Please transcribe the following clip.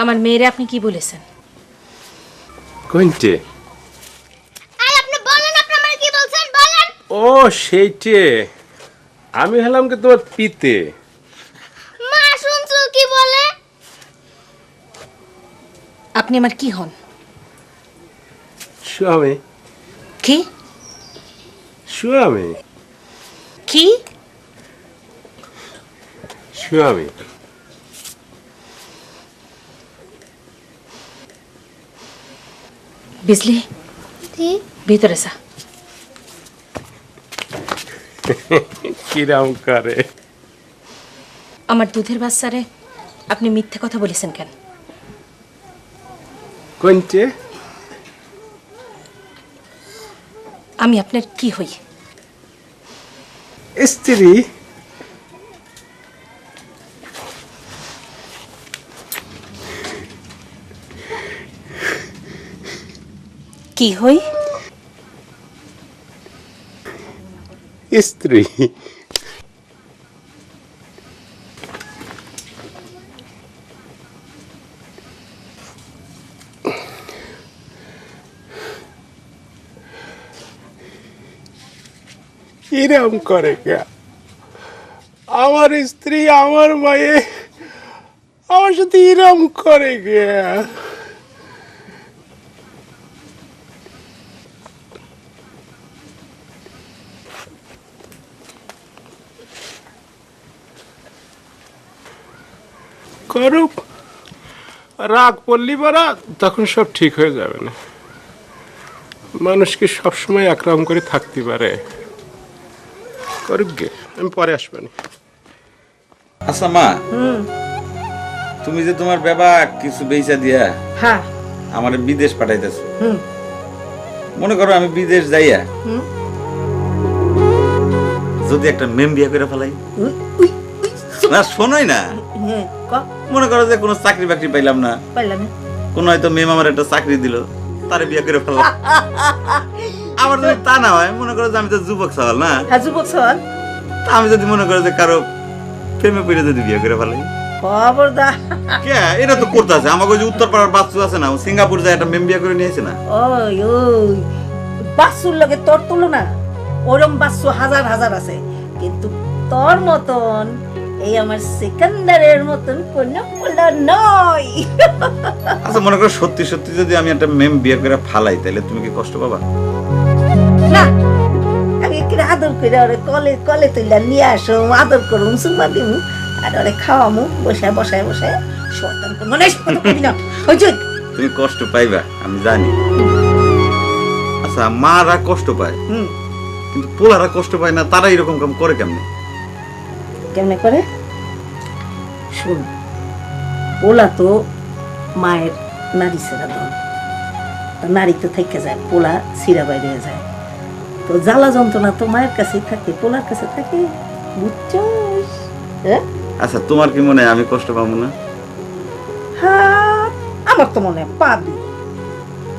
আমার মেয়েরে আপনি কি বলেছেন? কোনটে? আর আপনি বলেন আপনি আমার কি বলছেন? বলেন। ও সেইটে। আমি হলাম কি তোমার পিতে। মা শুনছো কি বলে? আপনি আমার কি হন? স্বামী। কি? স্বামী। কি? স্বামী। বিজলি কি ভিতরে যা কিরাম করে আমার দুধের বাচ্চারে আপনি মিথ্যে কথা বলেছেন কেন কোনটে আমি আপনার কি হই স্ত্রী কি হই? স্ত্রী। কিরম করে কে? আমার স্ত্রী, আমার মায়ে আমার সাথে ইরম করে গে করুক। রাগ পড়লি বারা তখন সব ঠিক হয়ে যাবে না। মানুষকে সবসময় একরকম করে থাকতে পারে? করুক গে আমি পরে আসবানি আচ্ছা মা। তুমি যে তোমার বাবা কিছু বেচা দিয়া হ্যাঁ। আমার বিদেশ পাঠাইতেছো। হুম। মনে করো আমি বিদেশ যাইয়া হুম। যদি একটা মেম বিয়া করে ফেলাই। না শোনোই না। মনে করো যে কোনো চাকরি বাকরি পাইলাম না। পারলাম কোন হয়তো মেম আমার একটা চাকরি দিল তারে বিয়া করে ফেললাম। আমার যদি তা না হয় মনে করো যে আমি তো যুবক সওয়াল না। হ্যাঁ যুবক তা আমি যদি মনে করো যে কারও প্রেমে পড়ে যদি বিয়া করে ফেলাই। খবরদার। কে? এটা তো করতে আছে। আমাকে যে উত্তর পাড়ার বাচ্চু আছে না ও সিঙ্গাপুর যায় একটা মেম বিয়া করে নিয়েছে না। ওই ওই। বাসুর লগে তোর তুলনা? ওরম বাসু হাজার হাজার আছে। কিন্তু তোর মতন এই আমার সেকেন্ডারের মতন কোন পোলা নয়। আচ্ছা মনে করো সত্যি সত্যি যদি আমি একটা মেম বিয়ে করে ফালাই তাহলে তুমি কি কষ্ট পাবা? না আমি একটু আদর করে ওরে কলে কলে তুইলা নিয়ে আসো আদর করুম সুমা দিমু আর ওরে খাওয়ামু বসায় বসায় বসায় শয়তান কোন মানে না। তুমি কষ্ট পাইবা আমি জানি। আচ্ছা মারা কষ্ট পায়। হুম। কিন্তু পোলারা কষ্ট পায় না তারা এরকম কাম করে কেমনে? কেমনে করে? শুন পোলা তো মায়ের নারী সেরা দন তো নারী তো থেকে যায় পোলা সিরা বাইরে যায়। তো জ্বালা যন্ত্রণা তো মায়ের কাছেই থাকে পোলার কাছে থাকে বুঝছস? হ্যাঁ? আচ্ছা তোমার কি মনে হয় আমি কষ্ট পাবো না? হ্যাঁ আমার তো মনে হয় পাবি।